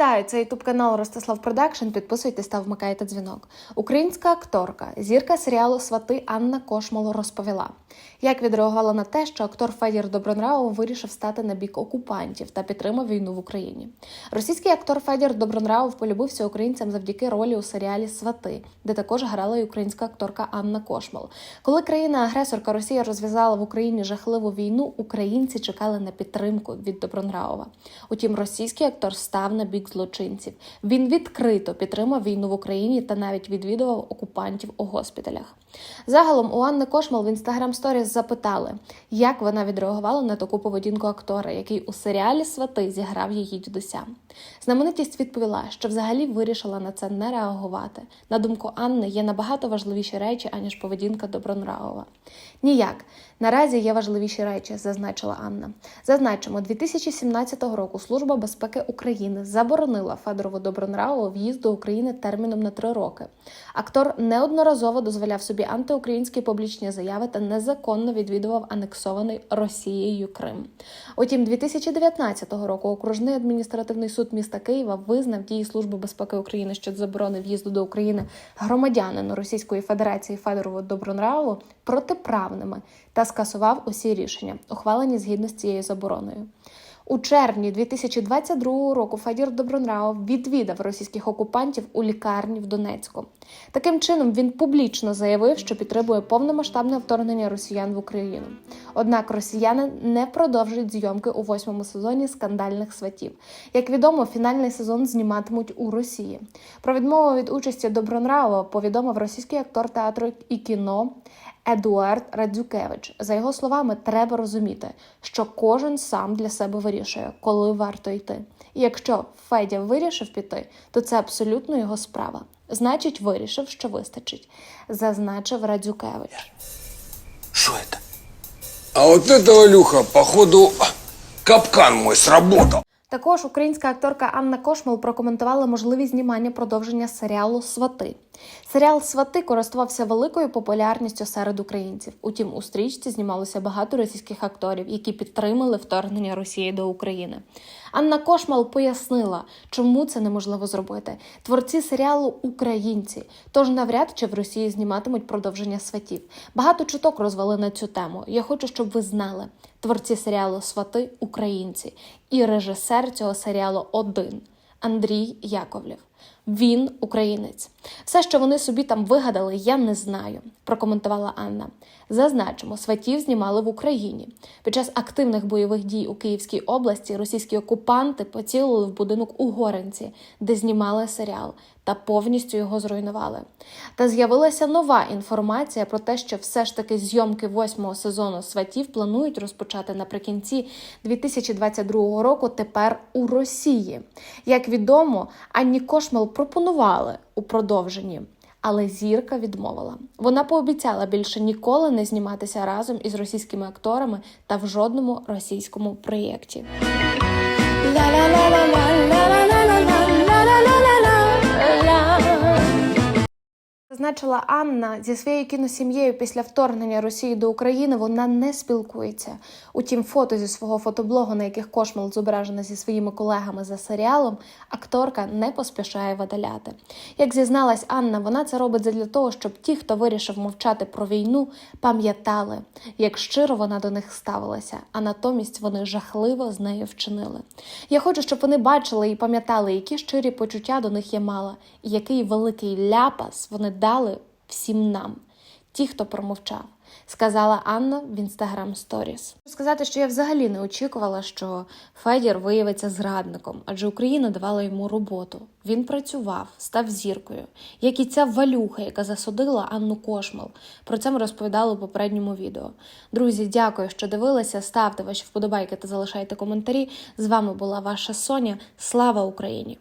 Вітаю! Це ютуб канал Ростислав Продакшн. Підписуйтесь та вмикайте дзвінок. Українська акторка, зірка серіалу Свати Анна Кошмало розповіла, як відреагувала на те, що актор Федір Добронравов вирішив стати на бік окупантів та підтримав війну в Україні. Російський актор Федір Добронравов полюбився українцям завдяки ролі у серіалі Свати, де також грала й українська акторка Анна Кошмал. Коли країна-агресорка Росія розв'язала в Україні жахливу війну, українці чекали на підтримку від Добронравова. Утім, російський актор став на бік злочинців. Він відкрито підтримав війну в Україні та навіть відвідував окупантів у госпіталях. Загалом у Анни Кошмал в інстаграм сторіс запитали, як вона відреагувала на таку поведінку актора, який у серіалі Свати зіграв її дідуся. Знаменитість відповіла, що взагалі вирішила на це не реагувати. На думку Анни, є набагато важливіші речі, аніж поведінка Добронравова. Ніяк. Наразі є важливіші речі, зазначила Анна. Зазначимо, 2017 року Служба безпеки України заборонила Федорову Добронравову в'їзд до України терміном на три роки. Актор неодноразово дозволяв собі антиукраїнські публічні заяви та незаконно відвідував анексований Росією Крим. Утім, 2019 року окружний адміністративний суд міста Києва визнав дії Служби безпеки України щодо заборони в'їзду до України громадянину Російської Федерації Федорову Добронравову протиправними та скасував усі рішення, ухвалені згідно з цією забороною. У червні 2022 року Федір Добронравов відвідав російських окупантів у лікарні в Донецьку. Таким чином він публічно заявив, що підтримує повномасштабне вторгнення росіян в Україну. Однак росіяни не продовжують зйомки у восьмому сезоні скандальних сватів. Як відомо, фінальний сезон зніматимуть у Росії. Про відмову від участі Добронравова повідомив російський актор театру і кіно Едуард Радзюкевич. За його словами, треба розуміти, що кожен сам для себе вирішує, коли варто йти. І якщо Федя вирішив піти, то це абсолютно його справа. Значить, вирішив, що вистачить, зазначив Радзюкевич. Что это? А вот это, Валюха, походу, капкан мой сработал. Також українська акторка Анна Кошмал прокоментувала можливість знімання продовження серіалу Свати. Серіал Свати користувався великою популярністю серед українців. Утім, у стрічці знімалося багато російських акторів, які підтримали вторгнення Росії до України. Анна Кошмал пояснила, чому це неможливо зробити. Творці серіалу українці, тож навряд чи в Росії зніматимуть продовження сватів. Багато чуток розвели на цю тему. Я хочу, щоб ви знали. Творці серіалу Свати українці і режисер цього серіалу один Андрій Яковлєв. Він українець. Все, що вони собі там вигадали, я не знаю, прокоментувала Анна. Зазначимо, сватів знімали в Україні. Під час активних бойових дій у Київській області російські окупанти поцілили в будинок у Горенці, де знімали серіал, та повністю його зруйнували. Та з'явилася нова інформація про те, що все ж таки зйомки восьмого сезону сватів планують розпочати наприкінці 2022 року. Тепер у Росії. Як відомо, Анні Кошмал пропонували у продовженні. Але зірка відмовила. Вона пообіцяла більше ніколи не зніматися разом із російськими акторами та в жодному російському проєкті. Зазначила Анна зі своєю кіносім'єю після вторгнення Росії до України вона не спілкується. Утім, фото зі свого фотоблогу, на яких Кошмал зображена зі своїми колегами за серіалом, акторка не поспішає видаляти. Як зізналась Анна, вона це робить для того, щоб ті, хто вирішив мовчати про війну, пам'ятали, як щиро вона до них ставилася, а натомість вони жахливо з нею вчинили. Я хочу, щоб вони бачили і пам'ятали, які щирі почуття до них я мала, і який великий ляпас вони дали всім нам, ті, хто промовчав, сказала Анна в інстаграм сторіс. Сказати, що я взагалі не очікувала, що Федір виявиться зрадником, адже Україна давала йому роботу. Він працював, став зіркою, як і ця валюха, яка засудила Анну Кошмал. Про це ми розповідали у попередньому відео. Друзі, дякую, що дивилися. Ставте ваші вподобайки та залишайте коментарі. З вами була ваша Соня. Слава Україні!